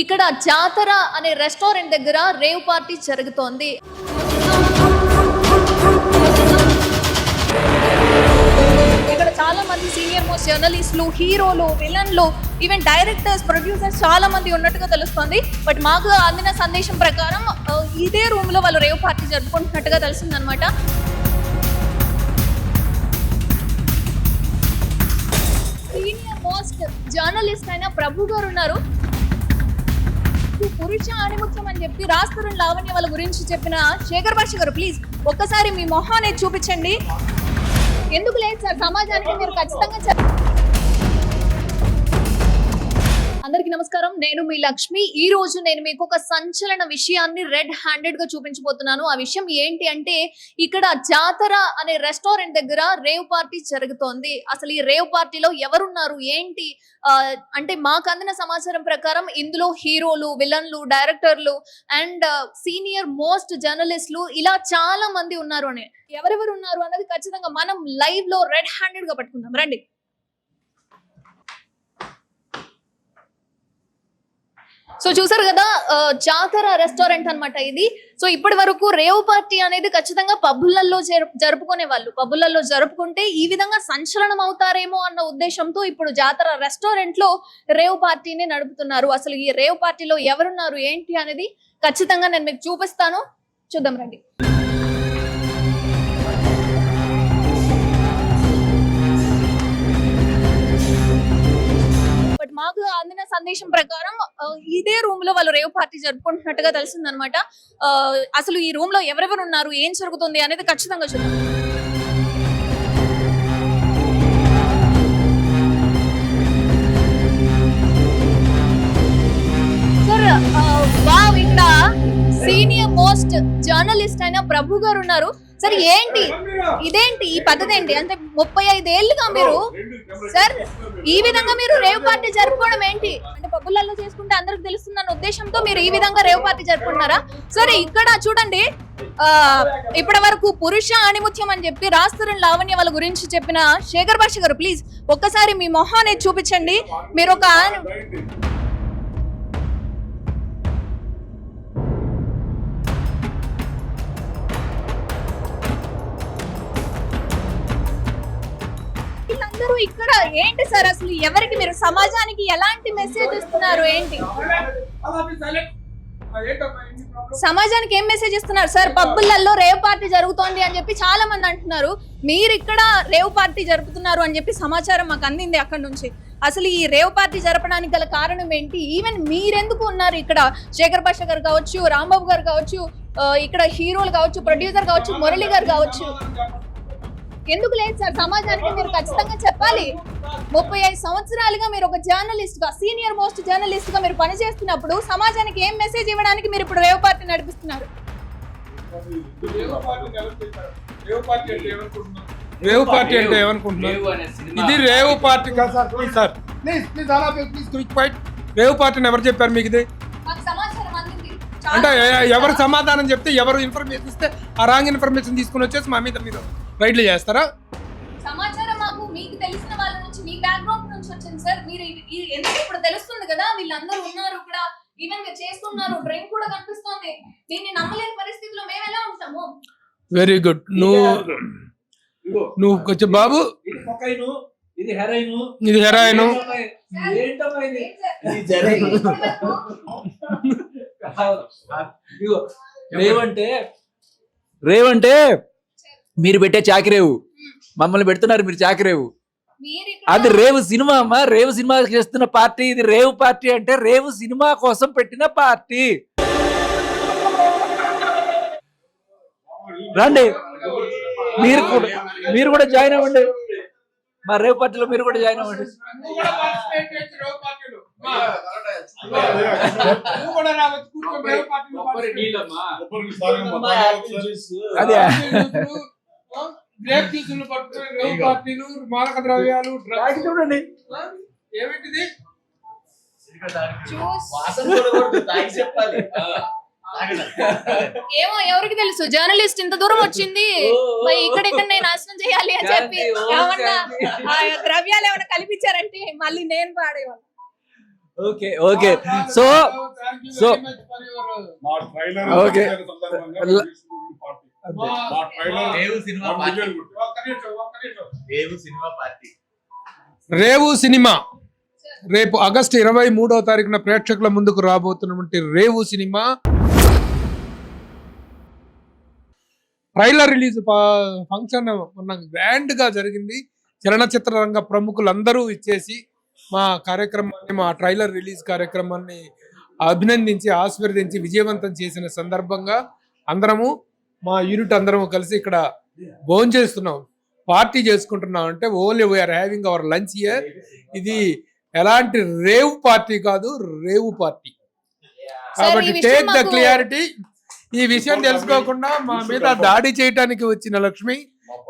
ఇక్కడ జాతర అనే రెస్టారెంట్ దగ్గర రేవ్ పార్టీ జరుగుతోంది. ఇక్కడ చాలా మంది సీనియర్ మోస్ట్ జర్నలిస్టులు హీరోలు విలన్లు ఈవెన్ డైరెక్టర్స్ ప్రొడ్యూసర్స్ చాలా మంది ఉన్నట్టుగా తెలుస్తుంది. బట్ మాకు అందిన సందేశం ప్రకారం ఇదే రూమ్లో వాళ్ళు రేవ్ పార్టీ జరుపుకుంటున్నట్టుగా తెలిసిందనమాట. సీనియర్ మోస్ట్ జర్నలిస్ట్ అయిన ప్రభు గారు ఉన్నారు. ఈ పురుష ఆణిముత్యం అని చెప్పి రాస్తారు లావణ్య వాళ్ళ గురించి చెప్పిన శేఖర్ భాష గారు ప్లీజ్ ఒక్కసారి మీ మొహాన్ని చూపించండి. ఎందుకు లేదు సార్? సమాజానికి మీరు ఖచ్చితంగా నేను మీ లక్ష్మి. ఈ రోజు నేను మీకు ఒక సంచలన విషయాన్ని రెడ్ హ్యాండెడ్గా చూపించబోతున్నాను. ఆ విషయం ఏంటి అంటే ఇక్కడ జాతర అనే రెస్టారెంట్ దగ్గర రేవ్ పార్టీ జరుగుతోంది. అసలు ఈ రేవ్ పార్టీలో ఎవరున్నారు? ఏంటి? అంటే మాకు అందిన సమాచారం ప్రకారం ఇందులో హీరోలు విలన్లు డైరెక్టర్లు అండ్ సీనియర్ మోస్ట్ జర్నలిస్టులు ఇలా చాలా మంది ఉన్నారు అని. ఎవరెవరు ఉన్నారు అన్నది ఖచ్చితంగా మనం లైవ్లో రెడ్ హ్యాండెడ్గా పట్టుకుందాం. రండి. సో చూసారు కదా జాతర రెస్టారెంట్ అన్నమాట ఇది. సో ఇప్పటి వరకు రేవ్ పార్టీ అనేది ఖచ్చితంగా పబ్బులలో జరుపుకునే వాళ్ళు. పబ్బులలో జరుపుకుంటే ఈ విధంగా సంచలనం అవుతారేమో అన్న ఉద్దేశంతో ఇప్పుడు జాతర రెస్టారెంట్లో రేవ్ పార్టీని నడుపుతున్నారు. అసలు ఈ రేవ్ పార్టీలో ఎవరున్నారు ఏంటి అనేది ఖచ్చితంగా నేను మీకు చూపిస్తాను. చూద్దాం రండి. మాకు అందిన సందేశం ప్రకారం ఇదే రూమ్లో వాళ్ళు రేవ్ పార్టీ జరుపుకుంటున్నట్టుగా తెలిసింది అనమాట అసలు ఈ రూమ్లో ఎవరెవరు ఉన్నారు ఏం జరుగుతుంది అనేది ఖచ్చితంగా చూద్దాం. ఆ, ఇక్కడ సీనియర్ మోస్ట్ జర్నలిస్ట్ అయిన ప్రభు గారు ఉన్నారు. సార్ ఏంటి? ఇదేంటి? ఈ పద్ధతి ఏంటి అంటే ముప్పై ఐదు ఏళ్ళుగా మీరు సార్ ఈ విధంగా మీరు రేవ్ పార్టీ జరుపుకోవడం ఏంటి? అంటే పబ్బులలో చేసుకుంటే అందరికి తెలుస్తుందన్న ఉద్దేశంతో మీరు ఈ విధంగా రేవ్ పార్టీ జరుపుకుంటున్నారా? సరే ఇక్కడ చూడండి ఆ ఇప్పటి వరకు పురుష ఆణిముత్యం అని చెప్పి రాస్తున్న లావణ్య వాళ్ళ గురించి చెప్పిన శేఖర్ భాష గారు ప్లీజ్ ఒక్కసారి మీ మొహాన్ని చూపించండి. మీరు ఒక ఆణ- ఇక్కడ ఏంటి సార్ అసలు ఎవరికి మీరు సమాజానికి ఎలాంటి మెసేజ్ ఇస్తున్నారు ఏంటి? సమాజానికి ఏం మెసేజ్ ఇస్తున్నారు? సార్ పబ్బులలో రేవ్ పార్టీ జరుగుతోంది అని చెప్పి చాలా మంది అంటున్నారు. మీరు ఇక్కడ రేవ్ పార్టీ జరుపుతున్నారు అని చెప్పి సమాచారం మాకు అందింది అక్కడ నుంచి. అసలు ఈ రేవ్ పార్టీ జరపడానికి గల కారణం ఏంటి? ఈవెన్ మీరెందుకు ఉన్నారు ఇక్కడ? శేఖర్ భాష గారు కావచ్చు రాంబాబు గారు కావచ్చు ఇక్కడ హీరోలు కావచ్చు ప్రొడ్యూసర్ కావచ్చు మురళి గారు కావచ్చు. ఎందుకు లేదు సార్? సమాజానికి మీరు ఖచ్చితంగా చెప్పాలి. ముప్పై ఐదు సంవత్సరాలుగా మీరు ఒక జర్నలిస్ట్గా సీనియర్ మోస్ట్ జర్నలిస్ట్గా మీరు పనిచేస్తున్నప్పుడు సమాజానికి ఏం మెసేజ్ ఇవ్వడానికి మీరు ఇప్పుడు రేవ్ పార్టీ నడిపిస్తున్నారు? రేవ్ పార్టీ అంటే ఏమనుకుంటున్నారు? ఇది రేవ్ పార్టీ కాదు sir please sir. Please please అలా ప్లీజ్ క్విక్ ఫైట్ రేవ్ పార్టీని ఎవరు చెప్పారు మీకు ఇది? అంటే ఎవరు సమాధానం చెప్తే ఎవరు ఇన్ఫర్మేషన్ ఇస్తే ఆ రాంగ్ ఇన్ఫర్మేషన్ తీసుకుని వచ్చేసి మా మీద మీరు రైడ్లు చేస్తారా? సమాచారం మాకు మీకు తెలిసిన వాళ్ళ నుంచి మీ బ్యాక్గ్రౌండ్ నుంచి వచ్చింది సార్. మీరు ఎందుకు ఇప్పుడు తెలుస్తుంది కదా వీళ్ళందరూ ఉన్నారు ఇక్కడ ఈవెన్గా చేస్తున్నారు డ్రింక్ కూడా కనిపిస్తోంది. దీన్ని నమ్మలేని పరిస్థితిలో మేము ఎలా ఉంటాము? వెరీ గుడ్ నువ్వు నువ్వు కొంచెం బాబు. ఇది హెరాయిన్ ఇది ఇదిగో, రేవంటే రేవంటే మీరు పెట్టే చాకిరేవు. మమ్మల్ని పెడుతున్నారు మీరు చాకిరేవు. అది రేవు సినిమా అమ్మా. రేవు సినిమా చేస్తున్న పార్టీ ఇది. రేవు పార్టీ అంటే రేవు సినిమా కోసం పెట్టిన పార్టీ. రండి. మీరు కూడా మీరు కూడా జాయిన్ అవ్వండి. మా రేవు పార్టీలో మీరు కూడా జాయిన్ అవ్వండి. అదే. గ్రేప్ జ్యూసులు పట్టుకుని పార్టీలు ద్రవ్యాలు డ్రగ్స్ చూడండి. ఏమిటిది? ఏమో ఎవరికి తెలుసు? జర్నలిస్ట్ ఇంత దూరం వచ్చింది. మరి ఇక్కడ ఇక్కడ నేను నాశనం చేయాలి అని చెప్పి ఏమన్నా. ఆ ద్రవ్యాలు ఏమైనా కల్పించారంటే మళ్ళీ నేను పాడేవాళ్ళు ఓకే ఓకే. సో So- మా Revu cinema one party. Million కొట్టింది. Revu cinema party. Revu cinema. రేపు ఆగస్టు ఇరవై మూడవ తారీఖున ప్రేక్షకుల ముందుకు రాబోతున్నటువంటి Revu cinema. Trailer release function మొన్న గ్రాండ్గా జరిగింది. చలనచిత్ర రంగ ప్రముఖులందరూ ఇచ్చేసి మా కార్యక్రమాన్ని మా ట్రైలర్ రిలీజ్ కార్యక్రమాన్ని అభినందించి ఆశీర్వదించి విజయవంతం చేసిన సందర్భంగా అందరము మా యూనిట్ అందరము కలిసి ఇక్కడ భోజనం చేస్తున్నాం. పార్టీ చేసుకుంటున్నాం. అంటే only we're having our lunch here ఇది ఎలాంటి రేవ్ పార్టీ కాదు రేవు పార్టీ కాబట్టి టేక్ ద క్లియారిటీ ఈ విషయం తెలుసుకోకుండా మా మీద దాడి చేయడానికి వచ్చిన Lakshmi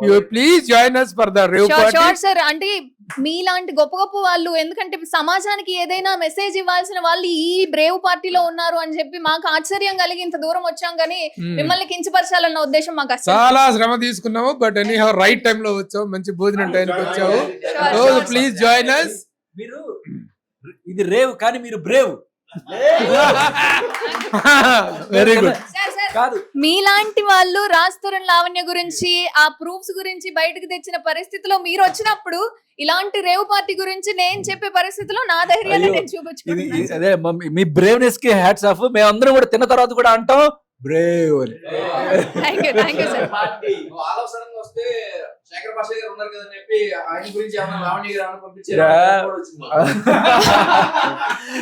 you please join us for the rave party sure sir అంటే మీలాంటి గొప్ప గొప్ప వాళ్ళు ఎందుకంటే సమాజానికి ఏదైనా మెసేజ్ ఇవ్వాల్సిన వాళ్ళు ఈ బ్రేవ్ పార్టీలో ఉన్నారు అని చెప్పి మాకు ఆశ్చర్యం కలిగి ఇంత దూరం వచ్చాం కానీ మిమ్మల్ని కించపరచాలన్న ఉద్దేశం మాకు అసలు చాలా శ్రమ తీసుకున్నాము but anyhow right time లో వచ్చావు మంచి భోజనం టైంకి వచ్చావు. ప్లీజ్ జాయిన్ అస్ మీరు ఇది రేవ్ కానీ మీరు బ్రేవ్ వెరీ గుడ్ కాదు. మీలాంటి వాళ్ళు రాస్తురన్ లావణ్య గురించి ఆ ప్రూఫ్స్ గురించి బయటకు తెచ్చిన పరిస్థితిలో మీరు వచ్చినప్పుడు ఇలాంటి రేవ్ పార్టీ గురించి నేను చెప్పే పరిస్థితిలో నా ధైర్యాన్ని నేను ఇది- అదే మమ్మీ- మీ బ్రేవ్నెస్కి హ్యాట్స్ ఆఫ్ మేమందరం కూడా తిన్న తర్వాత కూడా అంటాం బ్రేవ్ అని. Thank you thank you sir.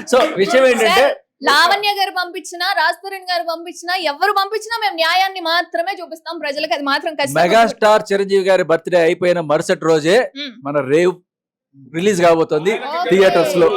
So విషయం ఏంటంటే లావణ్య గారు పంపించినా రాజ్తరుణ్ గారు పంపించినా ఎవరు పంపించినా మేము న్యాయాన్ని మాత్రమే చూపిస్తాం ప్రజలకు అది మాత్రం మెగాస్టార్ చిరంజీవి గారి బర్త్డే అయిపోయిన మరుసటి రోజే. మన రేవ్ రిలీజ్ కాబోతుంది. థియేటర్స్లో